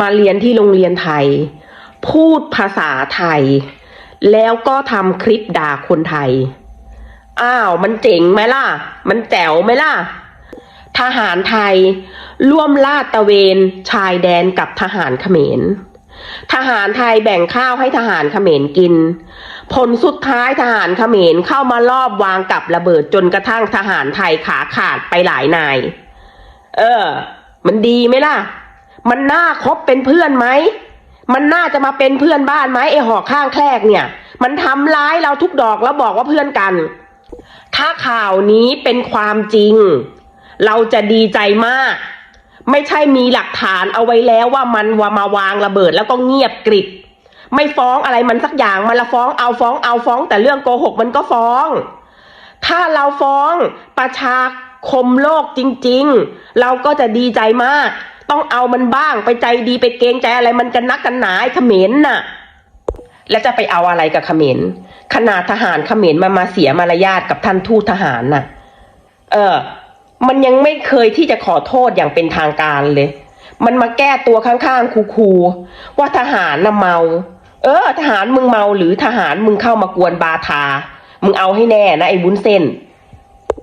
มาเรียนที่โรงเรียนไทย พูดภาษาไทย แล้วก็ทำคลิปด่าคนไทย อ้าว มันเจ๋งไหมล่ะ มันแจ๋วไหมล่ะ ทหารไทย ร่วมลาดตะเวนชายแดนกับทหารเขมร ทหารไทยแบ่งข้าวให้ทหารเขมรกิน ผลสุดท้ายทหารเขมรเข้ามารอบวางกับระเบิดจนกระทั่งทหารไทยขาขาดไปหลายนาย เออ มันดีไหมล่ะ มันน่าคบเป็นเพื่อนไหม มันน่าจะมาเป็นเพื่อนบ้านไหมไอหอกข้างแคลกเนี่ย มันทำร้ายเราทุกดอกแล้วบอกว่าเพื่อนกัน ถ้าข่าวนี้เป็นความจริง เราจะดีใจมาก ไม่ใช่มีหลักฐานเอาไว้แล้วว่ามันว่ามาวางระเบิดแล้วก็เงียบกริบไม่ฟ้องอะไรมันสักอย่างมันละฟ้องเอาฟ้องเอาฟ้อง แต่เรื่องโกหกมันก็ฟ้อง ถ้าเราฟ้องประชา คมโลกจริง ๆ เราก็จะดีใจมาก ต้องเอามันบ้างไปใจดีไปเกรงใจอะไรมันกันนักกันหนาไอ้เขมรน่ะ แล้วจะไปเอาอะไรกับเขมรขนาดทหารเขมรมามาเสียมารยาทกับท่านทูตทหารน่ะ เออ มันยังไม่เคยที่จะขอโทษอย่างเป็นทางการเลย มันมาแก้ตัวข้างๆคูๆว่าทหารน่ะเมา เออ ทหารมึงเมาหรือทหารมึงเข้ามากวนบาทา มึงเอาให้แน่นะไอ้วุ้นเส้น